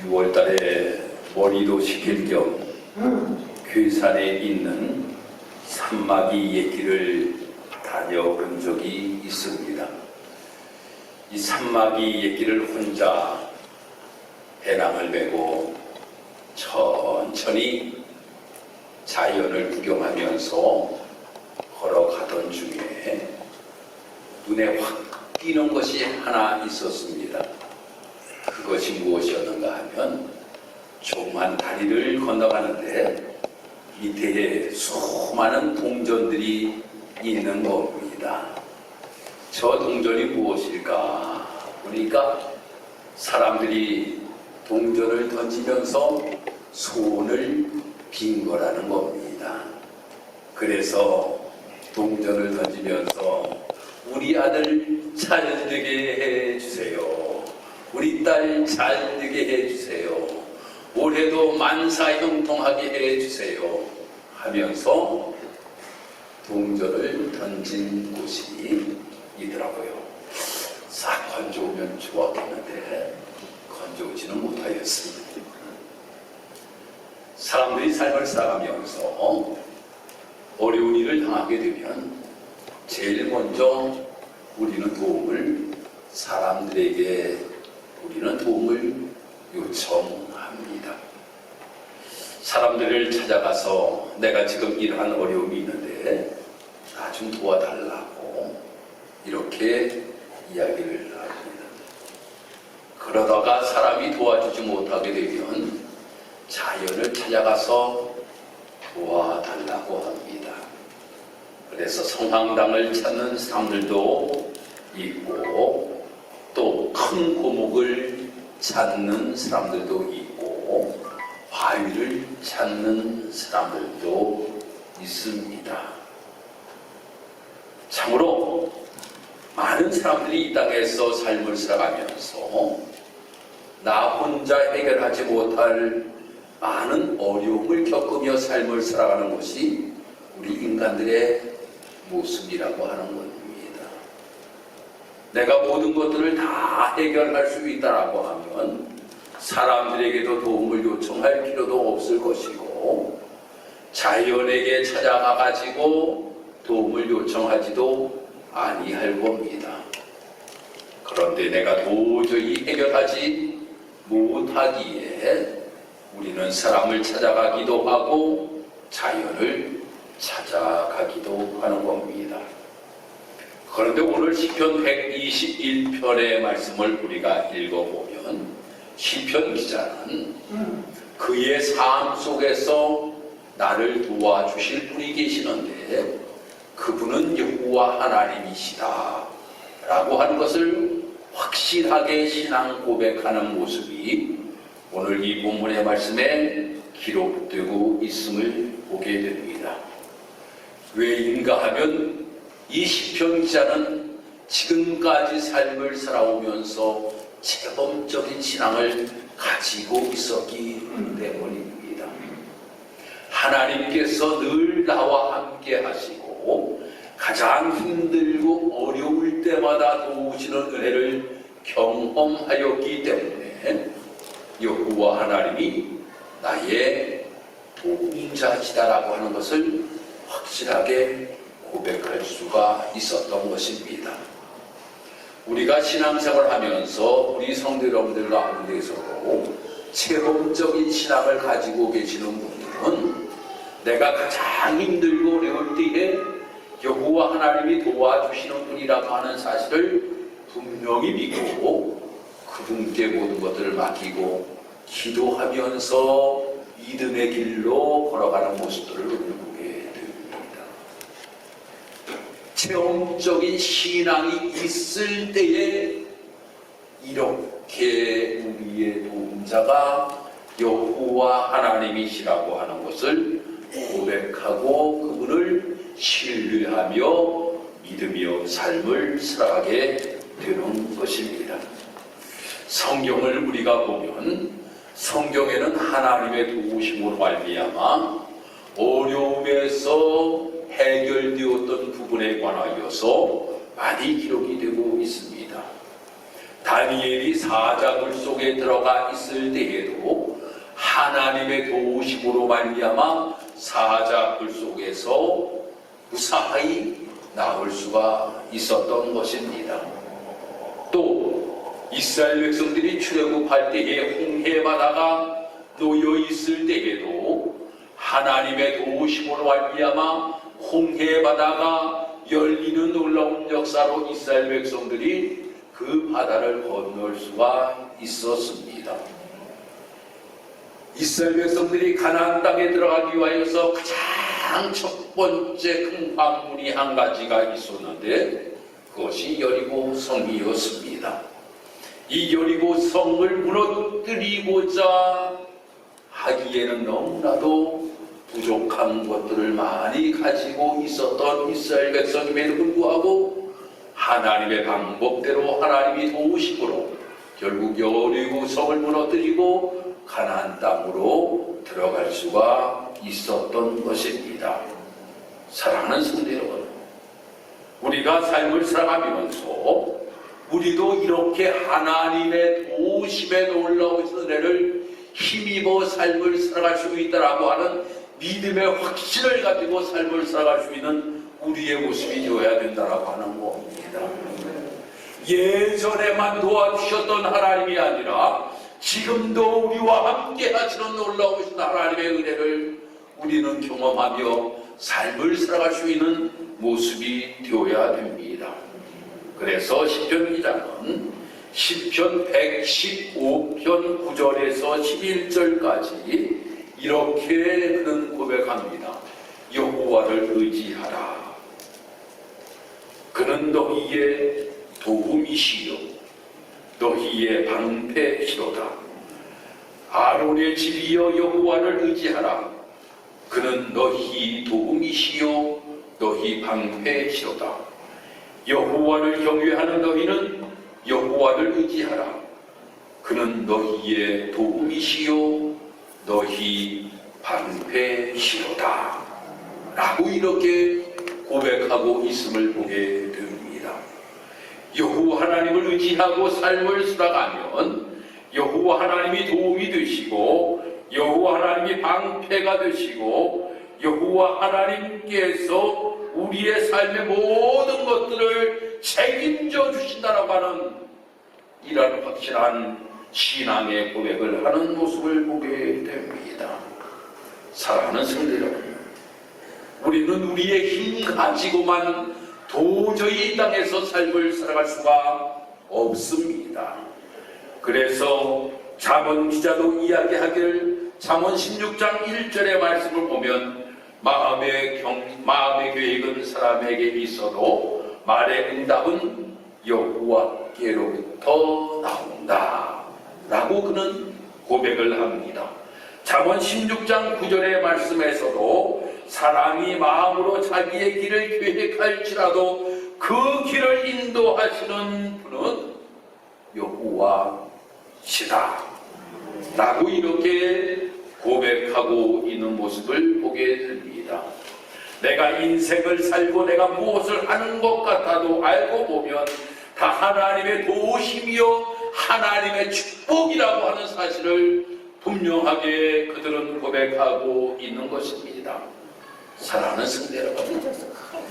6월 달에 머리도 식힐 겸 괴산에 있는 산막이 옛길을 다녀본 적이 있습니다. 이 산막이 옛길을 혼자 배낭을 메고 천천히 자연을 구경하면서 걸어가던 중에 눈에 확 띄는 것이 하나 있었습니다. 그것이 무엇이었는가 하면 조그만 다리를 건너가는데 밑에 수많은 동전들이 있는 겁니다. 저 동전이 무엇일까? 보니까 사람들이 동전을 던지면서 소원을 빈 거라는 겁니다. 그래서 동전을 던지면서 우리 아들 잘 되게 해주세요. 딸잘 되게 해주세요. 올해도 만사형통하게 해주세요. 하면서 동전을 던진 곳이 있더라고요. 싹 건져오면 좋았겠는데 건져오지는 못하였습니다. 사람들이 삶을 살아가면서 어려운 일을 당하게 되면 제일 먼저 우리는 도움을 사람들에게 우리는 도움을 요청합니다. 사람들을 찾아가서 내가 지금 이러한 어려움이 있는데 나 좀 도와달라고 이렇게 이야기를 합니다. 그러다가 사람이 도와주지 못하게 되면 자연을 찾아가서 도와달라고 합니다. 그래서 성황당을 찾는 사람들도 있고 또 큰 고목을 찾는 사람들도 있고 바위를 찾는 사람들도 있습니다. 참으로 많은 사람들이 이 땅에서 삶을 살아가면서 나 혼자 해결하지 못할 많은 어려움을 겪으며 삶을 살아가는 것이 우리 인간들의 모습이라고 하는 겁니다. 내가 모든 것들을 다 해결할 수 있다라고 하면 사람들에게도 도움을 요청할 필요도 없을 것이고 자연에게 찾아가 가지고 도움을 요청하지도 아니할 겁니다. 그런데 내가 도저히 해결하지 못하기에 우리는 사람을 찾아가기도 하고 자연을 찾아가기도 하는 겁니다. 그런데 오늘 시편 121편의 말씀을 우리가 읽어보면 시편 기자는 그의 삶 속에서 나를 도와주실 분이 계시는데 그분은 여호와 하나님이시다 라고 하는 것을 확실하게 신앙 고백하는 모습이 오늘 이 본문의 말씀에 기록되고 있음을 보게 됩니다. 왜인가 하면 이 시편 기자는 지금까지 삶을 살아오면서 체험적인 신앙을 가지고 있었기 때문입니다. 하나님께서 늘 나와 함께 하시고 가장 힘들고 어려울 때마다 도우시는 은혜를 경험하였기 때문에 여호와 하나님이 나의 도움자시다라고 하는 것을 확실하게 고백할 수가 있었던 것입니다. 우리가 신앙생활 하면서 우리 성도 여러분들 가운데서도 체험적인 신앙을 가지고 계시는 분들은 내가 가장 힘들고 어려울 때에 여호와 하나님이 도와주시는 분이라고 하는 사실을 분명히 믿고 그분께 모든 것들을 맡기고 기도하면서 믿음의 길로 걸어가는 모습들을 우리는 보게 됩니다. 체험적인 신앙이 있을 때에 이렇게 우리의 도움자가 여호와 하나님이시라고 하는 것을 고백하고 그분을 신뢰하며 믿으며 삶을 살아가게 되는 것입니다. 성경을 우리가 보면 성경에는 하나님의 도우심으로 말미암아 어려움에서 해결되었던 부분에 관하여서 많이 기록이 되고 있습니다. 다니엘이 사자굴 속에 들어가 있을 때에도 하나님의 도우심으로 말미암아 사자굴 속에서 무사히 나올 수가 있었던 것입니다. 또 이스라엘 백성들이 출애굽할 때에 홍해 바다가 놓여 있을 때에도 하나님의 도우심으로 말미암아 홍해 바다가 열리는 놀라운 역사로 이스라엘 백성들이 그 바다를 건널 수가 있었습니다. 이스라엘 백성들이 가나안 땅에 들어가기 위하여서 가장 첫 번째 큰 관문이 한 가지가 있었는데 그것이 여리고 성이었습니다. 이 여리고 성을 무너뜨리고자 하기에는 너무나도 부족한 것들을 많이 가지고 있었던 이스라엘 백성임에도 불구하고 하나님의 방법대로 하나님이 도우심으로 결국 여리고 성을 무너뜨리고 가나안 땅으로 들어갈 수가 있었던 것입니다. 사랑하는 성도 여러분, 우리가 삶을 살아가면서 우리도 이렇게 하나님의 도우심에 놀라운 은혜를 힘입어 삶을 살아갈 수 있다라고 하는 믿음의 확신을 가지고 삶을 살아갈 수 있는 우리의 모습이 되어야 된다라고 하는 겁니다. 예전에만 도와주셨던 하나님이 아니라 지금도 우리와 함께 하시는 놀라우신 하나님의 은혜를 우리는 경험하며 삶을 살아갈 수 있는 모습이 되어야 됩니다. 그래서 시편 기자는 시편 115편 9절에서 11절까지 이렇게 그는 고백합니다. 여호와를 의지하라. 그는 너희의 도움이시요 너희의 방패시로다. 아론의 집이여 여호와를 의지하라. 그는 너희 도움이시요 너희 방패시로다. 여호와를 경외하는 너희는 여호와를 의지하라. 그는 너희의 도움이시요 너희 방패시로다. 라고 이렇게 고백하고 있음을 보게 됩니다. 여호와 하나님을 의지하고 삶을 살아가면 여호와 하나님이 도움이 되시고 여호와 하나님이 방패가 되시고 여호와 하나님께서 우리의 삶의 모든 것들을 책임져 주신다라고 하는 이런 확실한 신앙의 고백을 하는 모습을 보게 됩니다. 사랑하는 성도 여러분, 우리는 우리의 힘 가지고만 도저히 이 땅에서 삶을 살아갈 수가 없습니다. 그래서 잠언 기자도 이야기하기를 잠언 16장 1절의 말씀을 보면 마음의 경 마음의 계획은 사람에게 있어도 말의 응답은 여호와께로부터 나온다. 라고 그는 고백을 합니다. 잠언 16장 9절의 말씀에서도 사람이 마음으로 자기의 길을 계획할지라도 그 길을 인도하시는 분은 여호와시다. 라고 이렇게 고백하고 있는 모습을 보게 됩니다. 내가 인생을 살고 내가 무엇을 하는 것 같아도 알고 보면 다 하나님의 도우심이요 하나님의 축복이라고 하는 사실을 분명하게 그들은 고백하고 있는 것입니다. 사랑하는 성대 여러분,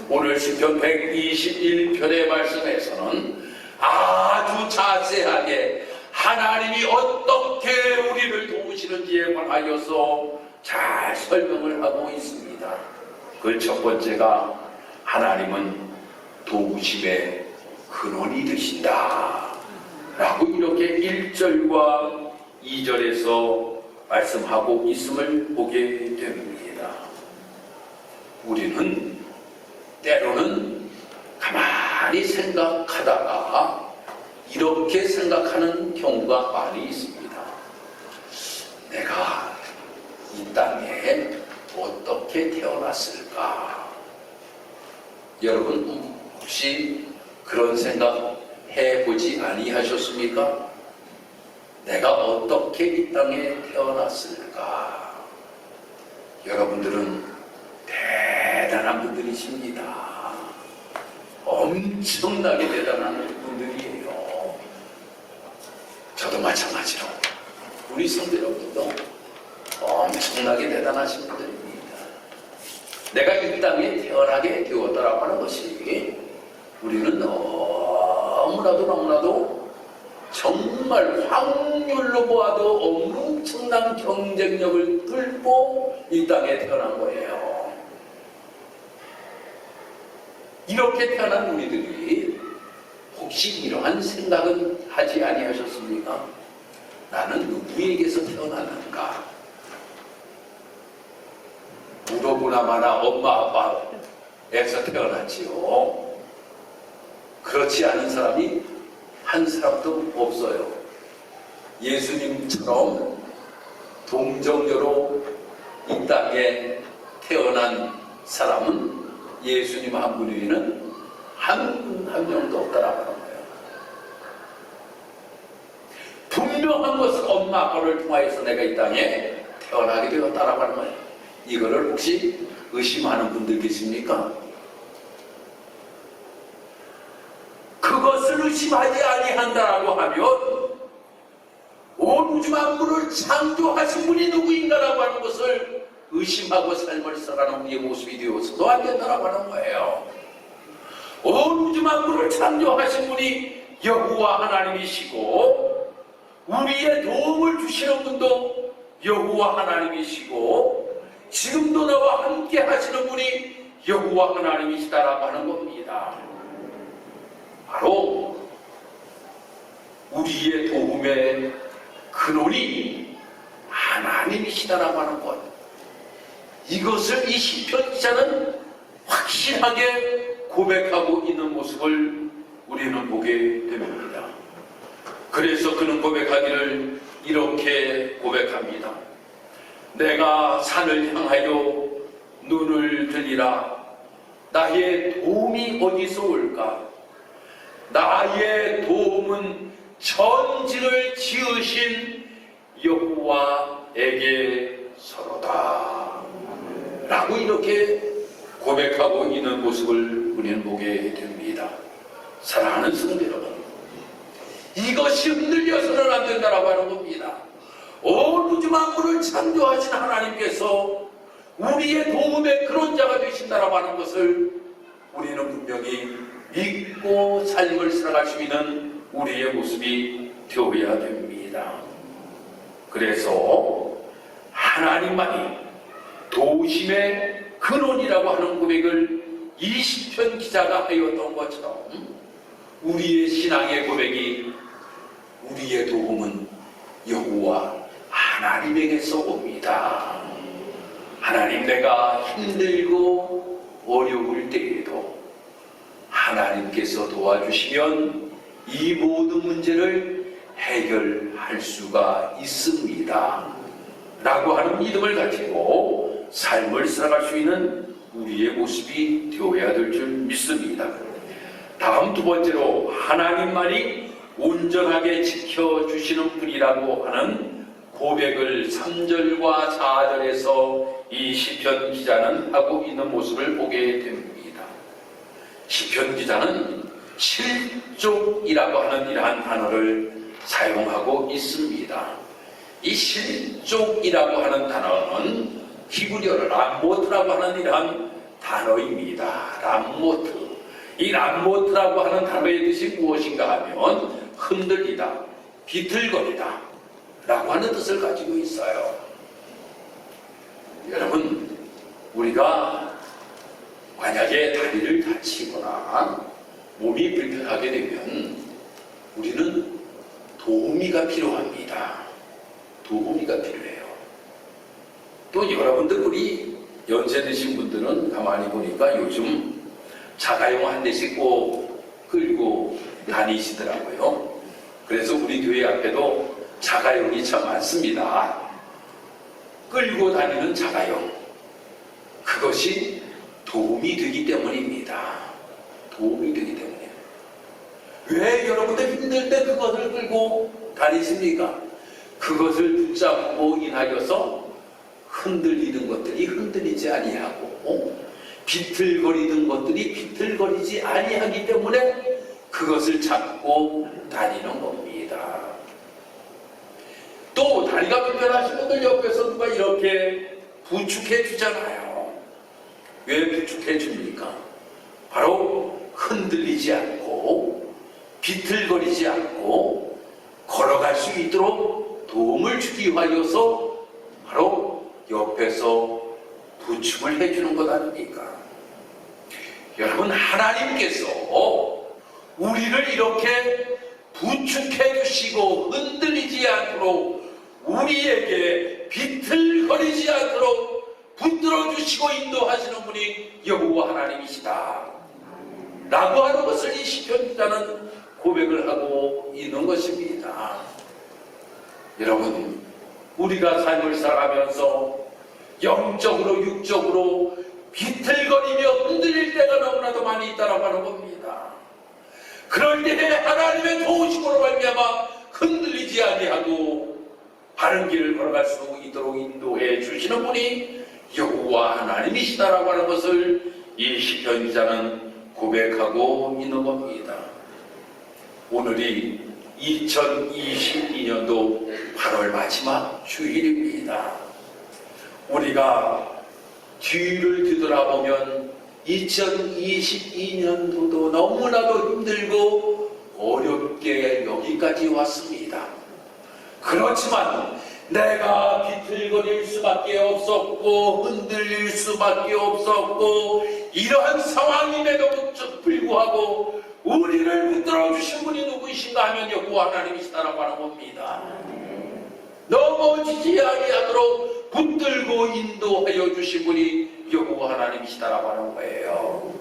오늘 시편 121편의 말씀에서는 아주 자세하게 하나님이 어떻게 우리를 도우시는지에 관하여서 잘 설명을 하고 있습니다. 그 첫 번째가 하나님은 도우심의 근원이 되신다. 라고 이렇게 1절과 2절에서 말씀하고 있음을 보게 됩니다. 우리는 때로는 가만히 생각하다가 이렇게 생각하는 경우가 많이 있습니다. 내가 이 땅에 어떻게 태어났을까? 여러분 혹시 그런 생각 해보지 아니하셨습니까? 내가 어떻게 이 땅에 태어났을까? 여러분들은 대단한 분들이십니다. 엄청나게 대단한 분들이에요. 마찬가지로 우리 성도 여러분도 엄청나게 대단하신 분들입니다. 내가 이 땅에 태어나게 되었다라고 하는 것이 우리는 너무나도 너무나도 정말 확률로 보아도 엄청난 경쟁력을 뚫고 이 땅에 태어난 거예요. 이렇게 태어난 우리들이 혹시 이러한 생각은 하지 아니하셨습니까? 나는 누구에게서 태어났는가? 물어보나 마나 엄마 아빠에서 태어났지요. 그렇지 않은 사람이 한 사람도 없어요. 예수님처럼 동정녀로 이 땅에 태어난 사람은 예수님 한 분 위에는 한 한 명도 없다라고 하는 거예요. 분명한 것은 엄마 아빠를 통하여서 내가 이 땅에 태어나게 되었다라고 하는 거예요. 이거를 혹시 의심하는 분들 계십니까? 그것을 의심하지 아니한다라고 하면 온 우주 만물을 창조하신 분이 누구인가라고 하는 것을 의심하고 삶을 살아가는 우리의 모습이 되어서도 안 된다라고 하는 거예요. 온 우주 만물을 창조하신 분이 여호와 하나님이시고 우리의 도움을 주시는 분도 여호와 하나님이시고 지금도 나와 함께 하시는 분이 여호와 하나님이시다라고 하는 겁니다. 바로 우리의 도움의 근원이 하나님이시다라고 하는 것. 이것을 이 시편 기자는 확실하게 고백하고 있는 모습을 우리는 보게 됩니다. 그래서 그는 고백하기를 이렇게 고백합니다. 내가 산을 향하여 눈을 들리라. 나의 도움이 어디서 올까? 나의 도움은 천지를 지으신 여호와에게 서로다. 라고 이렇게 고백하고 있는 모습을 우리는 보게 됩니다. 사랑하는 성도 여러분, 이것이 흔들려서는 안 된다라고 하는 겁니다. 온 우주 만물을 창조하신 하나님께서 우리의 도움의 그런 자가 되신다라고 하는 것을 우리는 분명히 믿고 삶을 살아갈 수 있는 우리의 모습이 되어야 됩니다. 그래서 하나님만이 도심의 근원이라고 하는 고백을 20편 기자가 하였던 것처럼 우리의 신앙의 고백이 우리의 도움은 여호와 하나님에게서 옵니다. 하나님 내가 힘들고 어려울 때에도 하나님께서 도와주시면 이 모든 문제를 해결할 수가 있습니다. 라고 하는 믿음을 가지고 삶을 살아갈 수 있는 우리의 모습이 되어야 될 줄 믿습니다. 다음 두 번째로 하나님만이 온전하게 지켜주시는 분이라고 하는 고백을 3절과 4절에서 이 시편 기자는 하고 있는 모습을 보게 됩니다. 시편 기자는 실족이라고 하는 이러한 단어를 사용하고 있습니다. 이 실족이라고 하는 단어는 히브리어로 람모트라고 하는 이러한 단어입니다. 람모트. 이 람모트라고 하는 단어의 뜻이 무엇인가 하면 흔들리다, 비틀거리다 라고 하는 뜻을 가지고 있어요. 여러분, 우리가 만약에 다리를 다치거나 몸이 불편하게 되면 우리는 도우미가 필요합니다. 도우미가 필요해요. 또 여러분들 우리 연세 드신 분들은 가만히 보니까 요즘 자가용 한 대씩 꼭 끌고 다니시더라고요. 그래서 우리 교회 앞에도 자가용이 참 많습니다. 끌고 다니는 자가용. 그것이 도움이 되기 때문입니다. 도움이 되기 때문에. 왜 여러분들 힘들 때 그것을 끌고 다니십니까? 그것을 붙잡고 인하여서 흔들리는 것들이 흔들리지 아니하고 어? 비틀거리는 것들이 비틀거리지 아니하기 때문에 그것을 잡고 다니는 겁니다. 또 다리가 불편하신 분들 옆에서 누가 이렇게 부축해 주잖아요. 왜 부축해 줍니까? 바로 흔들리지 않고 비틀거리지 않고 걸어갈 수 있도록 도움을 주기 위하여서 바로 옆에서 부축을 해주는 것 아닙니까? 여러분 하나님께서 우리를 이렇게 부축해 주시고 흔들리지 않도록 우리에게 비틀거리지 않도록 붙들어 주시고 인도하시는 분이 여호와 하나님이시다. 라고 하는 것을 이 시편 기자는 고백을 하고 있는 것입니다. 여러분, 우리가 삶을 살아가면서 영적으로 육적으로 비틀거리며 흔들릴 때가 너무나도 많이 있다라고 하는 겁니다. 그럴 때에 하나님의 도우심으로 말미암아 흔들리지 아니하고 바른 길을 걸어갈 수 있도록 인도해 주시는 분이 여호와 하나님이시다라고 하는 것을 이 시편 기자는 고백하고 있는 겁니다. 오늘이 2022년도 8월 마지막 주일입니다. 우리가 뒤를 뒤돌아보면 2022년도도 너무나도 힘들고 어렵게 여기까지 왔습니다. 그렇지만 내가 비틀거릴 수밖에 없었고 흔들릴 수밖에 없었고 이러한 상황임에도 불구하고 우리를 붙들어 주신 분이 누구이신가 하면 여호와 하나님이시다라고 하는 겁니다. 넘어지지 아니하도록 붙들고 인도하여 주신 분이 여호와 하나님이시다라고 하는 거예요.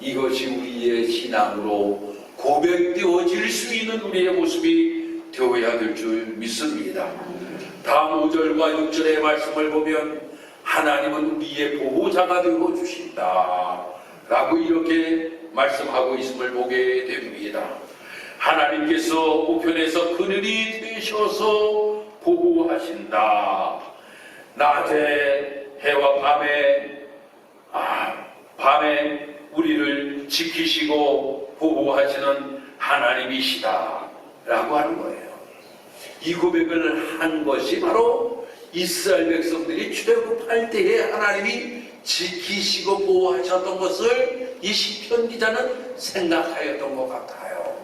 이것이 우리의 신앙으로 고백되어질 수 있는 우리의 모습이 되어야 될 줄 믿습니다. 다음 5절과 6절의 말씀을 보면 하나님은 우리의 보호자가 되어 주신다. 라고 이렇게 말씀하고 있음을 보게 됩니다. 하나님께서 우편에서 그늘이 되셔서 보호하신다. 낮에 해와 밤에 아, 밤에 우리를 지키시고 보호하시는 하나님이시다. 라고 하는 거예요. 이 고백을 한 것이 바로 이스라엘 백성들이 출애굽할 때에 하나님이 지키시고 보호하셨던 것을 이 시편 기자는 생각하였던 것 같아요.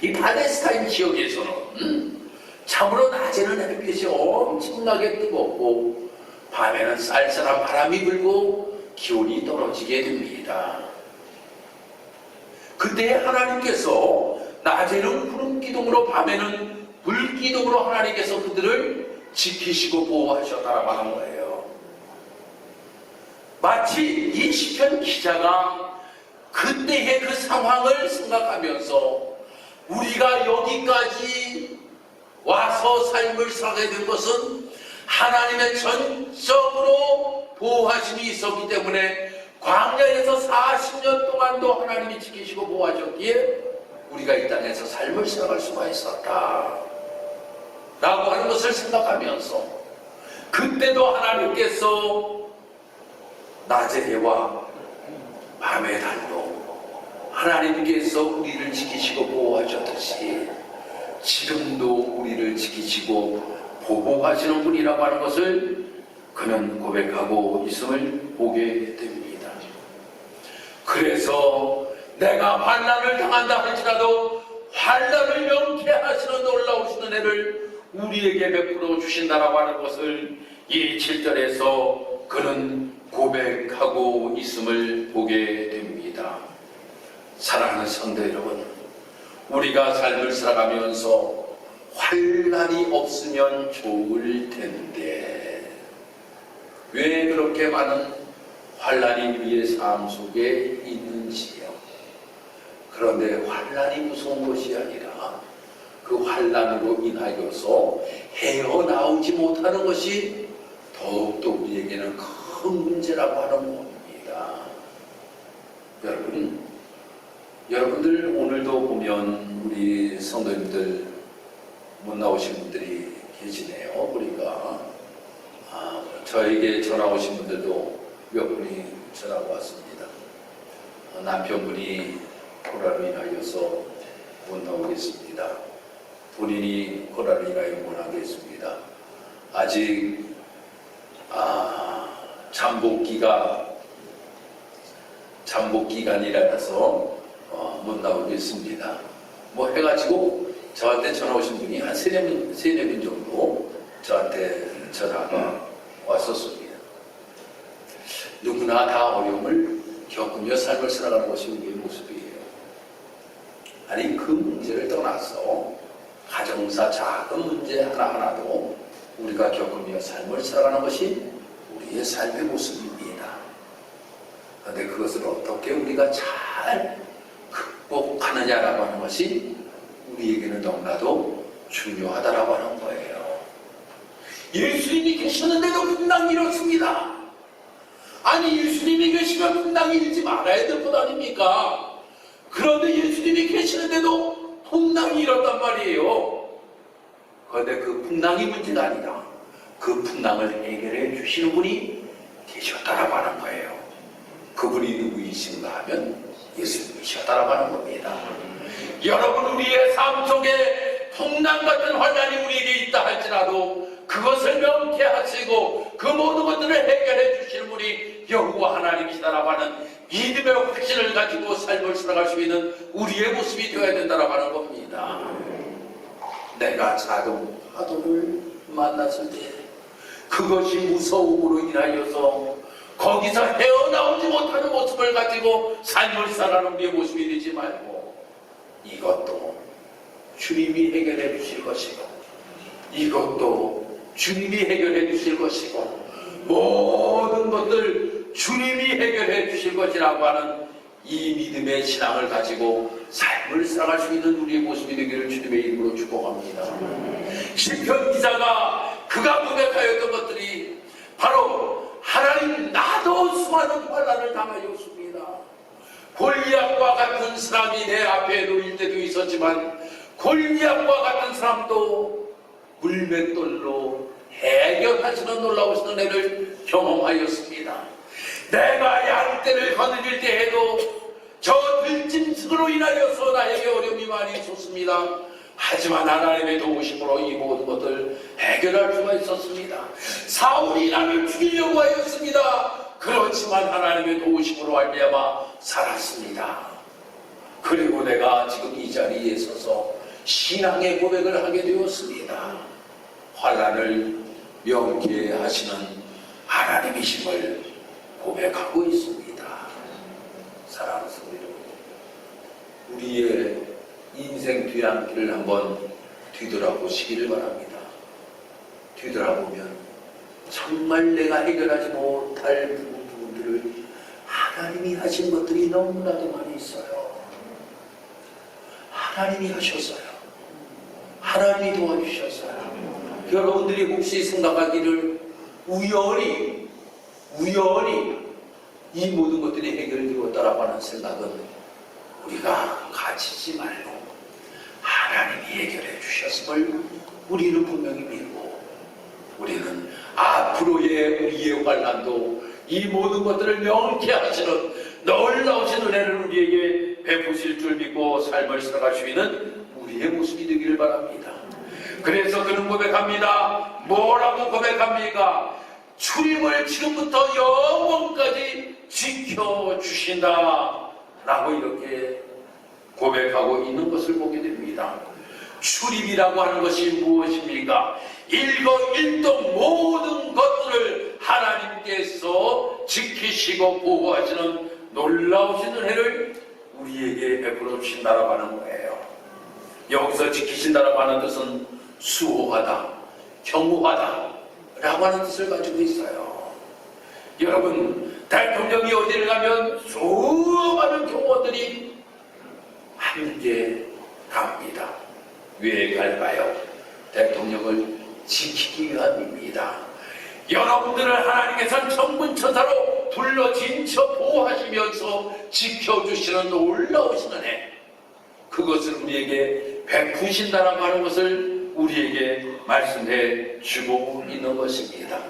이 팔레스타인 지역에서는 음, 참으로 낮에는 햇빛이 엄청나게 뜨겁고 밤에는 쌀쌀한 바람이 불고 기온이 떨어지게 됩니다. 그때 하나님께서 낮에는 구름 기둥으로 밤에는 불 기둥으로 하나님께서 그들을 지키시고 보호하셨다라고 하는 거예요. 마치 이 시편 기자가 그때의 그 상황을 생각하면서 우리가 여기까지 와서 삶을 살게 된 것은 하나님의 전적으로 보호하심이 있었기 때문에 광야에서 40년 동안도 하나님이 지키시고 보호하셨기에 우리가 이 땅에서 삶을 살아갈 수가 있었다. 라고 하는 것을 생각하면서 그때도 하나님께서 낮의 해와 밤의 달도 하나님께서 우리를 지키시고 보호하셨듯이 지금도 우리를 지키시고 보호하시는 분이라고 하는 것을 그는 고백하고 있음을 보게 됩니다. 그래서 내가 환란을 당한다 할지라도 환란을 명쾌하시는 놀라우시는 애를 우리에게 베풀어 주신다라고 하는 것을 이 7절에서 그는 고백하고 있음을 보게 됩니다. 사랑하는 성도 여러분, 우리가 삶을 살아가면서 환란이 없으면 좋을 텐데 왜 그렇게 많은 환란이 우리의 삶 속에 있는지요. 그런데 환란이 무서운 것이 아니라 그 환란으로 인하여서 헤어나오지 못하는 것이 더욱더 우리에게는 큰 문제라고 하는 겁니다. 여러분, 여러분들 오늘도 보면 우리 성도님들 못 나오신 분들이 계시네요. 우리가 아, 저에게 전화 오신 분들도 몇 분이 전화가 왔습니다. 어, 남편분이 코로나로 인하여서 못 나오겠습니다. 본인이 고난을 인하여 원하겠습니다. 아직 아, 잠복기가 잠복 기간이라서 어, 못 나오겠습니다. 뭐 해가지고 저한테 전화 오신 분이 한 세네 분, 세네 분 정도 저한테 전화가 왔었습니다. 누구나 다 어려움을 겪으며 삶을 살아가는 것이 우리의 모습이에요. 아니 그 문제를 떠나서 가정사 작은 문제 하나하나도 우리가 겪으며 삶을 살아가는 것이 우리의 삶의 모습입니다. 그런데 그것을 어떻게 우리가 잘 극복하느냐라고 하는 것이 우리에게는 너무나도 중요하다라고 하는 거예요. 예수님이 계셨는데도 분당 잃었습니다. 아니 예수님이 계시면 분당 잃지 말아야 될 것 아닙니까? 그런데 예수님이 계시는데도 풍랑이 잃었단 말이에요. 그런데 그 풍랑이 문제가 아니라 그 풍랑을 해결해 주시는 분이 계셨다라고 하는 거예요. 그분이 누구이신가 하면 예수님이셨다라고 하는 겁니다. 여러분 우리의 삶 속에 풍랑 같은 환란이 우리에게 있다 할지라도 그것을 명쾌하시고 그 모든 것들을 해결해 주시는 분이 여호와 하나님이시다라고 하는 믿음의 확신을 가지고 삶을 살아갈 수 있는 우리의 모습이 되어야 된다라고 하는 겁니다. 내가 작은 파도를 만났을 때 그것이 무서움으로 인하여서 거기서 헤어나오지 못하는 모습을 가지고 삶을 살아가는 우리의 모습이 되지 말고 이것도 주님이 해결해 주실 것이고 이것도 주님이 해결해 주실 것이고 모든 것들 주님이 해결해 주실 것이라고 하는 이 믿음의 신앙을 가지고 삶을 살아갈 수 있는 우리의 모습이 되기를 주님의 이름으로 축복합니다. 시편 기자가 그가 고백하였던 것들이 바로 하나님 나도 수많은 환란을 당하였습니다. 골리앗과 같은 사람이 내 앞에 놓일 때도 있었지만 골리앗과 같은 사람도 물맷돌로 해결하시는 놀라우신 은혜를 경험하였습니다. 내가 양떼를 거느릴 때 해도 저 들짐승으로 인하여서 나에게 어려움이 많이 있었습니다. 하지만 하나님의 도우심으로 이 모든 것을 해결할 수가 있었습니다. 사울이 나를 죽이려고 하였습니다. 그렇지만 하나님의 도우심으로 말미암아 살았습니다. 그리고 내가 지금 이 자리에 서서 신앙의 고백을 하게 되었습니다. 환란을 명쾌 하시는 하나님이심을 고백하고 있습니다. 사랑하는 성도 우리의 인생 뒤안길을 한번 뒤돌아보시기를 바랍니다. 뒤돌아보면 정말 내가 해결하지 못할 부분들을 하나님이 하신 것들이 너무나도 많이 있어요. 하나님이 하셨어요. 하나님이 도와주셨어요. 여러분들이 혹시 생각하기를 우연히, 우연히 이 모든 것들이 해결되었다라고 하는 생각은 우리가 가지지 말고 하나님이 해결해 주셨음을 우리는 분명히 믿고 우리는 앞으로의 우리의 환란도 이 모든 것들을 명쾌 하시는 놀라우신 은혜를 우리에게 베푸실 줄 믿고 삶을 살아갈 수 있는 우리의 모습이 되기를 바랍니다. 그래서 그는 고백합니다. 뭐라고 고백합니까? 출입을 지금부터 영원까지 지켜주신다. 라고 이렇게 고백하고 있는 것을 보게 됩니다. 출입이라고 하는 것이 무엇입니까? 일거 일동 모든 것들을 하나님께서 지키시고 보호하시는 놀라우신 은혜를 우리에게 베풀어 주신다라고 하는 거예요. 여기서 지키신다라고 하는 뜻은 수호하다, 경호하다 라고 하는 뜻을 가지고 있어요. 여러분, 대통령이 어디를 가면 수많은 경호원들이 함께 갑니다. 왜 갈까요? 대통령을 지키기 위함입니다. 여러분들을 하나님께서 천군천사로 불러 진쳐 보호하시면서 지켜주시는 놀라우신 은혜 그것을 우리에게 베푸신다라고 하는 것을 우리에게 말씀해 주고 있는 것입니다.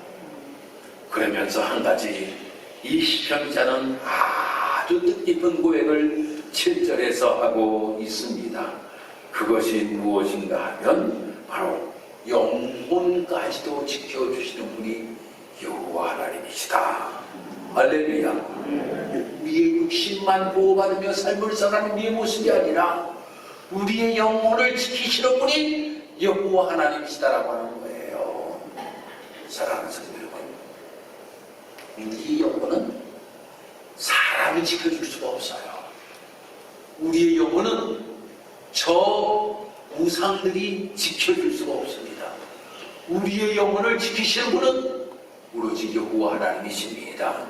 그러면서 한 가지 이 시편자는 아주 뜻깊은 고백을 7절에서 하고 있습니다. 그것이 무엇인가 하면 바로 영혼까지도 지켜주시는 분이 여호와 하나님이시다. 할렐루야. 우리의 육신만 보호받으며 삶을 살아가는 우리의 모습이 아니라 우리의 영혼을 지키시는 분이 여호와 하나님이시다라고 하는 거예요. 사랑하는 성도 여러분, 우리의 영혼은 사람이 지켜줄 수가 없어요. 우리의 영혼은 저 우상들이 지켜줄 수가 없습니다. 우리의 영혼을 지키시는 분은 오로지 여호와 하나님이십니다.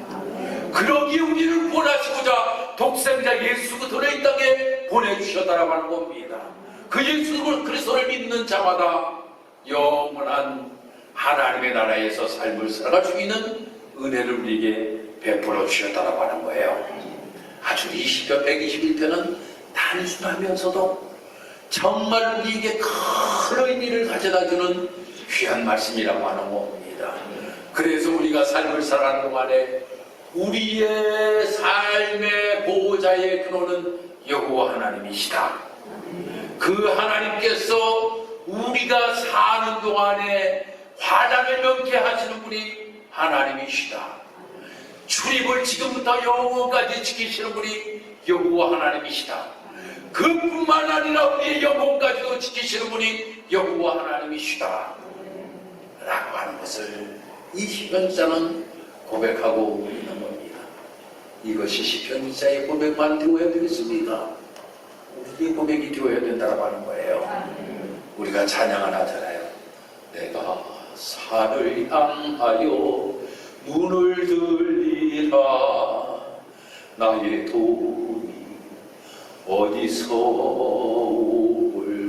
그러기에 우리를 구원하시고자 독생자 예수 그리스도를 이 땅에 보내주셨다라고 하는 겁니다. 그 예수 그리스도를 믿는 자마다 영원한 하나님의 나라에서 삶을 살아갈 수 있는 은혜를 우리에게 베풀어 주셨다라고 하는 거예요. 아주 20편, 121편은 단순하면서도 정말 우리에게 큰 의미를 가져다 주는 귀한 말씀이라고 하는 겁니다. 그래서 우리가 삶을 살아가는 동안에 우리의 삶의 보호자의 근원은 여호와 하나님이시다. 그 하나님께서 우리가 사는 동안에 환란을 면케 하시는 분이 하나님이시다. 출입을 지금부터 영원까지 지키시는 분이 여호와 하나님이시다. 그뿐만 아니라 우리의 영혼까지도 지키시는 분이 여호와 하나님이시다. 라고 하는 것을 이 시편자는 고백하고 있는 겁니다. 이것이 시편자의 고백만 되어야 되겠습니까? 우리의 고백이 되어야 된다고 하는 거예요. 우리가 찬양을 하잖아요. 내가 산을 향하여 눈을 들리라 나의 도움이 어디서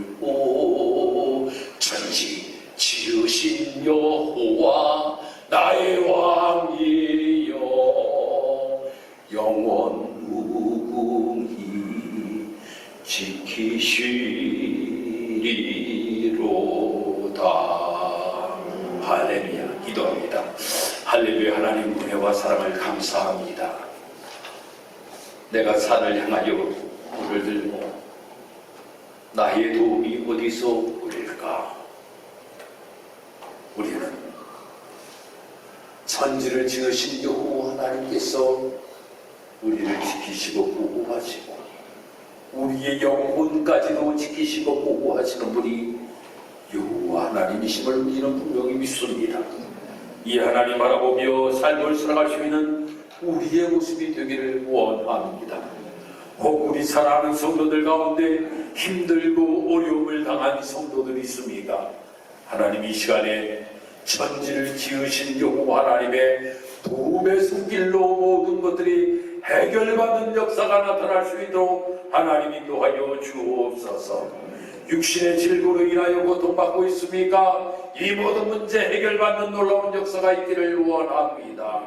올고 천지 지으신 여호와 나의 왕이여 영원 무궁히 지키시리로다. 할렐루야. 기도합니다. 할렐루야 하나님 은혜와 사랑을 감사합니다. 내가 산을 향하여 물을 들고 나의 도움이 어디서 오릴까? 우리는 천지를 지으신 여호와 하나님께서 우리를 지키시고 보호하시고 우리의 영혼까지도 지키시고 보호하시는 분이 여호와 하나님이심을 우리는 분명히 믿습니다. 이 하나님 바라보며 삶을 살아갈 수 있는 우리의 모습이 되기를 원합니다. 혹 우리 사랑하는 성도들 가운데 힘들고 어려움을 당한 성도들이 있습니다. 하나님 이 시간에 천지를 지으신 여호와 하나님의 도움의 손길로 모든 것들이 해결받는 역사가 나타날 수 있도록 하나님 인도하여 주옵소서. 육신의 질고로 인하여 고통받고 있습니까? 이 모든 문제 해결받는 놀라운 역사가 있기를 원합니다.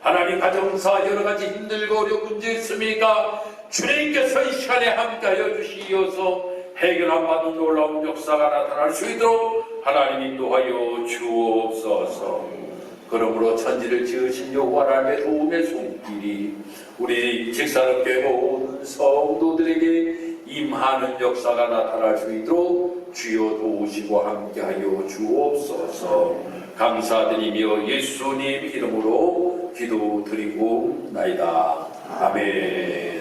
하나님 가정사 여러 가지 힘들고 어려운 문제 있습니까? 주님께서 이 시간에 함께하여 주시어서 해결한 받는 놀라운 역사가 나타날 수 있도록 하나님 인도하여 주옵소서. 그러므로 천지를 지으신 여호와 하나님의 도움의 손길이 우리 직사롭게 모든 성도들에게 임하는 역사가 나타날 수 있도록 주여 도우시고 함께하여 주옵소서. 감사드리며 예수님 이름으로 기도드리고 나이다. 아멘.